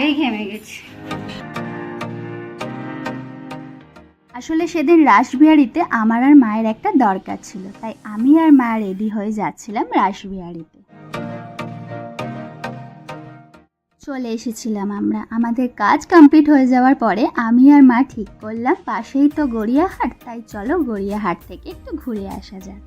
আগেই ঘেমে গেছি। আসলে সেদিন রাসবিহারিতে আমার আর মায়ের একটা দরকার ছিল, তাই আমি আর মা রেডি হয়ে যাচ্ছিলাম রাসবিহারিতে। চলে এসেছিলাম আমরা। আমাদের কাজ কমপ্লিট হয়ে যাওয়ার পরে আমি আর মা ঠিক করলাম, পাশেই তো গড়িয়াহাট, তাই চলো গড়িয়াহাট থেকে একটু ঘুরে আসা যাক।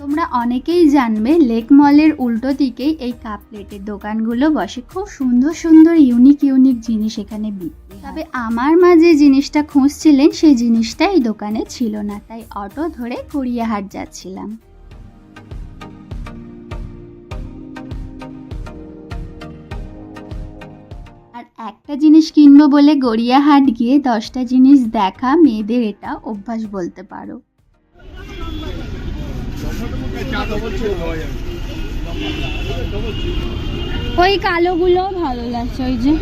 তোমরা অনেকেই জানবে, লেক মলের উল্টো দিকেই এই কাপ প্লেটের দোকানগুলো বসে। খুব সুন্দর সুন্দর ইউনিক ইউনিক জিনিস এখানে বিক্রি তবে আমার মা যে জিনিসটা খুঁজছিলেন, সেই জিনিসটা এই দোকানে ছিল না। তাই অটো ধরে গড়িয়াহাট যাচ্ছিলাম। একটা জিনিস কিনবো বলে গড়িয়াহাট গিয়ে দশটা জিনিস দেখা, মেয়েদের এটা অভ্যাস বলতে পারো। ওই কালোগুলো ভালো লাগছে ওই যে।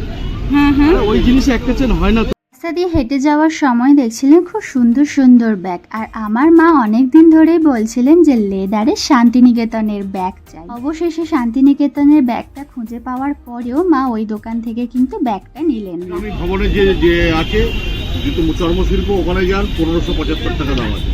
হ্যাঁ হ্যাঁ। ওই জিনিস একটা চেন হয় না রাস্তা দিয়ে হেঁটে যাওয়ার সময় দেখছিলেন খুব সুন্দর সুন্দর ব্যাগ। আর আমার মা অনেক দিন ধরেই বলছিলেন যে লেদারের শান্তিনিকেতনের ব্যাগ চাই। অবশেষে শান্তিনিকেতনের ব্যাগটা খুঁজে পাওয়ার পরেও মা ওই দোকান থেকে কিন্তু ব্যাগটা নিলেন না। ভবনে যে যে আছে জুতো চর্মশিল্প ওখানে যান পনেরোশো পঁচাত্তর টাকা দাম আছে।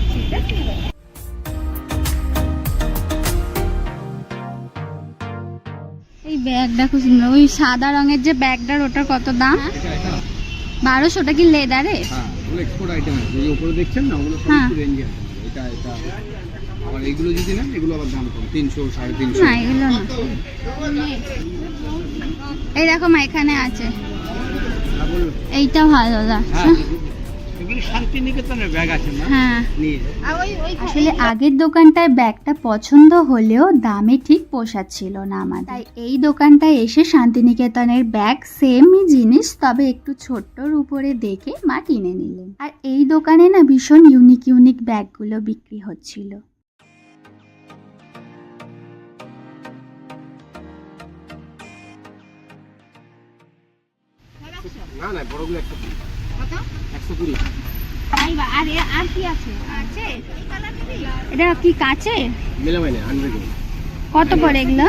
ব্যাগটা খুব সুন্দর। ওই সাদা রঙের যে ব্যাগটার ওটার কত দাম? বারোশো ওটা কি লেদারে হ্যাঁ সব হ্যাঁ। যদি নেন এগুলো আবার দাম কম। তিনশো সাড়ে তিনশো। না এগুলো না। এই দেখো এখানে আছে। হ্যাঁ এইটা ভালো লাগছে। হ্যাঁ শান্তিনিকেতনের ব্যাগ আছে না? হ্যাঁ। নিয়ে আসলে আগের দোকানটায় ব্যাগটা পছন্দ হলেও দামে ঠিক পোষাচ্ছিল না আমার তাই এই দোকানটায় এসে শান্তিনিকেতনের ব্যাগ সেমই জিনিস তবে একটু ছোট্টর উপরে দেখে মা কিনে নিলেন। আর এই দোকানে না ভীষণ ইউনিক ইউনিক ব্যাগগুলো বিক্রি হচ্ছিল। না না বড়গুলো একশো কুড়ি। একশো কুড়ি। আর আর কি আছে? আছে এটা কি কাছে মানে কত পরে এগুলো?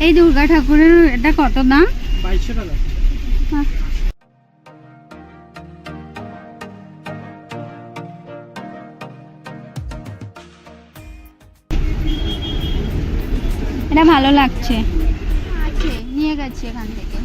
এই দুর্গা ঠাকুরের এটা কত দাম? বাইশশো টাকা। এটা ভালো লাগছে। আছে নিয়ে গেছি এখান থেকে।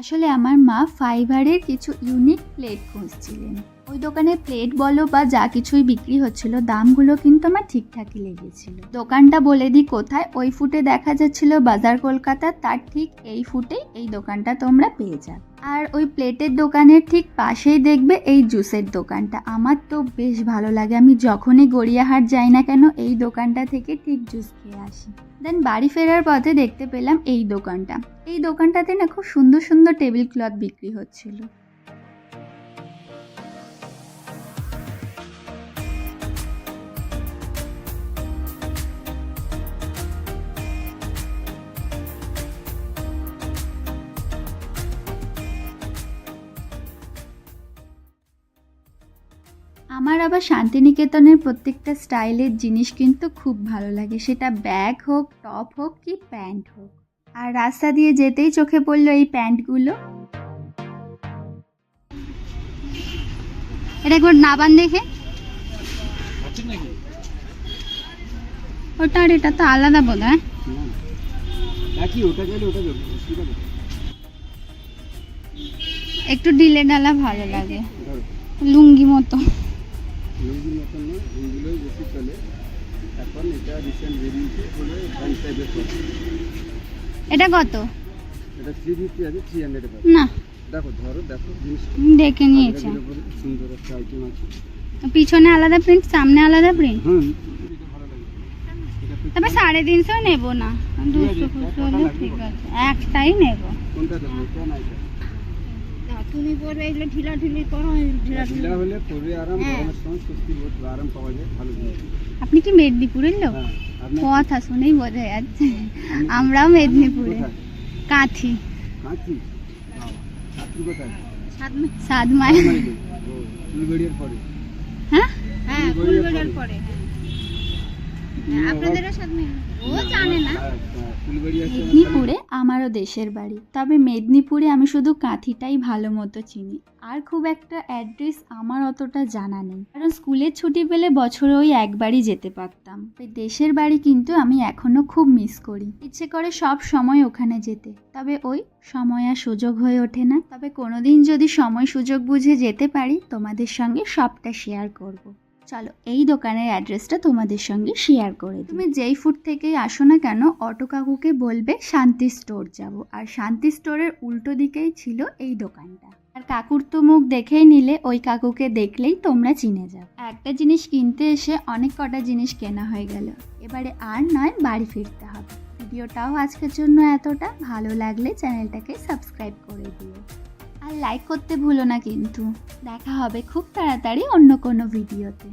আসলে আমার মা ফাইবারের কিছু ইউনিক প্লেট খুঁজছিলেন। ওই দোকানে প্লেট বলো বা যা কিছুই বিক্রি হচ্ছিল, দামগুলো কিন্তু আমার ঠিকঠাকই লেগেছিল। দোকানটা বলে দিই কোথায়, ওই ফুটে দেখা যাচ্ছিল বাজার কলকাতা, তার ঠিক এই ফুটেই এই দোকানটা তোমরা পেয়ে যাবে। আর ওই প্লেটের দোকানের ঠিক পাশেই দেখবে এই জুসের দোকানটা। আমার তো বেশ ভালো লাগে, আমি যখনই গড়িয়াহাট যাই না কেন, এই দোকানটা থেকে ঠিক জুস খেয়ে আসি। দেন বাড়ি ফেরার পথে দেখতে পেলাম এই দোকানটা। এই দোকানটাতে না খুব সুন্দর সুন্দর টেবিল ক্লথ বিক্রি হচ্ছিল। আমার আবার শান্তিনিকেতনের প্রত্যেকটা স্টাইলের জিনিস কিন্তু খুব ভালো লাগে। সেটা ব্যাগ হোক টপ হোক কি প্যান্ট হোক। আর রাস্তা দিয়ে যেতেই চোখে পড়ল এই প্যান্টগুলো। এটা একবার নাবান দেখে? ওটা আর এটা তো আলাদা বোধ হয়। একটু ডিলে ডালা ভালো লাগে। লুঙ্গি মতো। মতন না বেশি চলে। এখন এটা রিসেন্ট বেরিয়েছে বলে টাইপের এটা কত? এটা থ্রি ফিফটি আছে থ্রি হান্ড্রেডে না। দেখো ধরো দেখো জিনিস দেখে নিয়েছে। সুন্দর একটা আইটেম আছে। পিছনে আলাদা প্রিন্ট সামনে আলাদা প্রিন্ট হুম। তবে সাড়ে তিনশো নেব না। দুশো ঠিক আছে, ফুশো হলে ঠিক আছে। একটাই নেব। কোনটা দেবো? তুমি পরবে এগুলো ঢিলা ঢিলি করো ঢিলা হলে পরে আরাম হ্যাঁ। গরমের সময় স্বস্তি বোধ বা আরাম পাওয়া যায় ভালো জিনিস। আপনি কি মেদিনীপুরের লোক? হ্যাঁ কথা শুনেই বোঝা যাচ্ছে। আমরাও মেদিনীপুরে। কাঁথি। কাঁচি কাঁচি কোথায়? সাত মাইল পরে। হ্যাঁ? হ্যাঁ ফুলবাড়িয়ার পরে। মেদিনীপুরে আমারও দেশের বাড়ি। তবে মেদিনীপুরে আমি শুধু কাঁথিটাই ভালো মতো চিনি। আর খুব একটা অ্যাড্রেস আমার অতটা জানা নেই। কারণ স্কুলের ছুটি পেলে বছরে ওই একবারই যেতে পারতাম। ওই দেশের বাড়ি কিন্তু আমি এখনও খুব মিস করি। ইচ্ছে করে সব সময় ওখানে যেতে। তবে ওই সময় আর সুযোগ হয়ে ওঠে না। তবে কোনোদিন যদি সময় সুযোগ বুঝে যেতে পারি তোমাদের সঙ্গে সবটা শেয়ার করব। চলো, এই দোকানের অ্যাড্রেসটা তোমাদের সঙ্গে শেয়ার করে। তুমি যেই ফুড থেকেই আসো না কেন, অটো কাকুকে বলবে শান্তি স্টোর যাব। আর শান্তি স্টোরের উল্টো দিকেই ছিল এই দোকানটা। আর কাকুর তো মুখ দেখেই নিলে, ওই কাকুকে দেখলেই তোমরা চিনে যাও একটা জিনিস কিনতে এসে অনেক কটা জিনিস কেনা হয়ে গেল। এবারে আর নয়, বাড়ি ফিরতে হবে। ভিডিওটাও আজকের জন্য এতটা। ভালো লাগলে চ্যানেলটাকে সাবস্ক্রাইব করে দিও। আর লাইক করতে ভুলো না কিন্তু। দেখা হবে খুব তাড়াতাড়ি অন্য কোনো ভিডিওতে